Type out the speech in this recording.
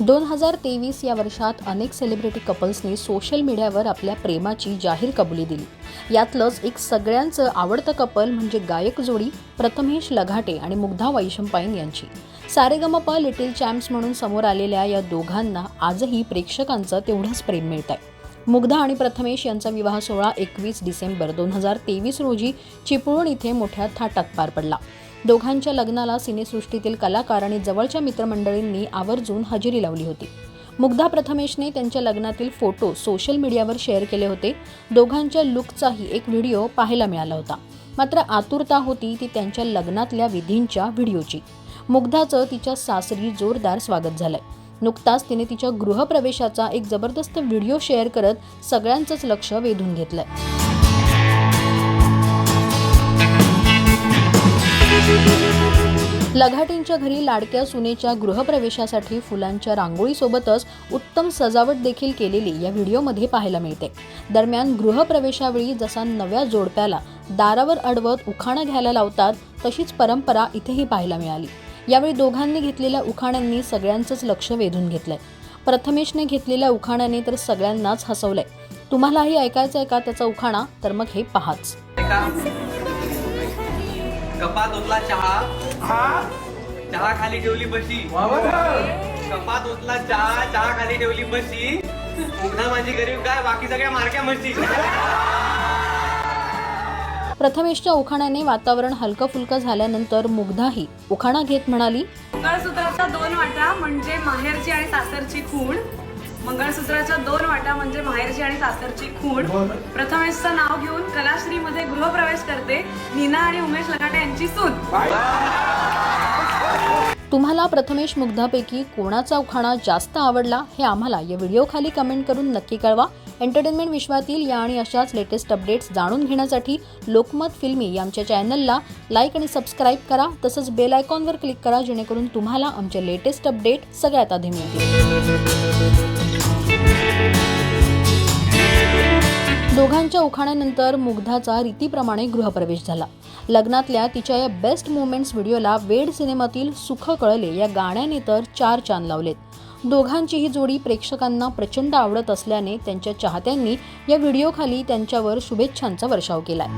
दोन हजार तेवीस या वर्षात अनेक सेलिब्रिटी कपल्सनी सोशल मीडियावर आपल्या प्रेमाची जाहीर कबुली दिली. यातलंच एक सगळ्यांचं आवडतं कपल म्हणजे गायक जोडी प्रथमेश लघाटे आणि मुग्धा वैशंपाईन यांची. सारेगमप लिटिल चॅम्प्स म्हणून समोर आलेल्या या दोघांना आजही प्रेक्षकांचं तेवढंच प्रेम मिळत आहे मुग्धा आणि प्रथमेश यांचा विवाह सोहळा एकवीस डिसेंबर दोन हजार तेवीस रोजी चिपळूण इथे मोठ्या थाटात पार पडला. दोघांच्या लग्नाला सिनेसृष्टीतील कलाकार आणि जवळच्या मित्रमंडळींनी आवर्जून हजेरी लावली होती. मुग्धा प्रथमेशने त्यांच्या लग्नातील फोटो सोशल मीडियावर शेअर केले होते. दोघांच्या लुकचाही एक व्हिडिओ पाहायला मिळाला होता. मात्र आतुरता होती ती त्यांच्या लग्नातल्या विधींच्या व्हिडिओची. मुग्धाचं तिच्या सासरी जोरदार स्वागत झालंय. नुकताच तिने तिच्या गृहप्रवेशाचा एक जबरदस्त व्हिडिओ शेअर करत सगळ्यांचंच लक्ष वेधून घेतलंय. लघाटींच्या घरी लाडक्या सुनेच्या गृहप्रवेशासाठी फुलांच्या रांगोळीसोबतच उत्तम सजावट देखील केलेली या व्हिडिओमध्ये पाहायला मिळते. दरम्यान गृहप्रवेशावेळी जसा नव्या जोडप्याला दारावर अडवत उखाणं घ्यायला लावतात तशीच परंपरा इथेही पाहायला मिळाली. यावेळी दोघांनी घेतलेल्या उखाण्यांनी सगळ्यांचंच लक्ष वेधून घेतलंय. प्रथमेशने घेतलेल्या उखाण्याने तर सगळ्यांनाच हसवलंय. तुम्हालाही ऐकायचं आहे का त्याचा उखाणा? तर मग हे पहाच. कपात ओतला चहा. चहा खाली ठेवली बशी. कपात ओतला चहा चहा खाली ठेवली बशी. पुन्हा माझी गरीब काय बाकी सगळ्या मारक्या म्हशी. प्रथमेशच्या उखाण्याने वातावरण हलकं फुलकं झाल्यानंतर मुग्धाही. उखाणा घेत म्हणाली मंगळसूत्राच्या दोन वाटा म्हणजे माहेरची आणि सासरची खूण. मंगळसूत्राच्या दोन वाटा म्हणजे माहेरची आणि सासरची खूण. प्रथमेशचं नाव घेऊन कलाश्री मध्ये गृहप्रवेश करते नीना आणि उमेश लगाटे यांची सून. तुम्हाला प्रथमेश मुग्धापैकी कोणाचा उखाणा जास्त आवडला हे आम्हाला या व्हिडिओखाली कमेंट करून नक्की कळवा. एंटरटेनमेंट विश्वातील या आणि अशाच लेटेस्ट अपडेट्स जाणून घेण्यासाठी लोकमत फिल्मी या आमच्या चॅनलला लाईक आणि सबस्क्राईब करा. तसंच बेल आयकॉनवर क्लिक करा जेणेकरून तुम्हाला आमचे लेटेस्ट अपडेट सगळ्यात आधी मिळतील. दोघांच्या उखाण्यानंतर मुग्धाचा रीतीप्रमाणे गृहप्रवेश झाला. लग्नातल्या तिच्या या बेस्ट मुमेंट्स व्हिडिओला वेड सिनेमातील सुख कळले या गाण्याने तर चार चांद लावलेत. दोघांची ही जोडी प्रेक्षकांना प्रचंड आवडत असल्याने त्यांच्या चाहत्यांनी या व्हिडिओखाली त्यांच्यावर शुभेच्छांचा वर्षाव केलाय.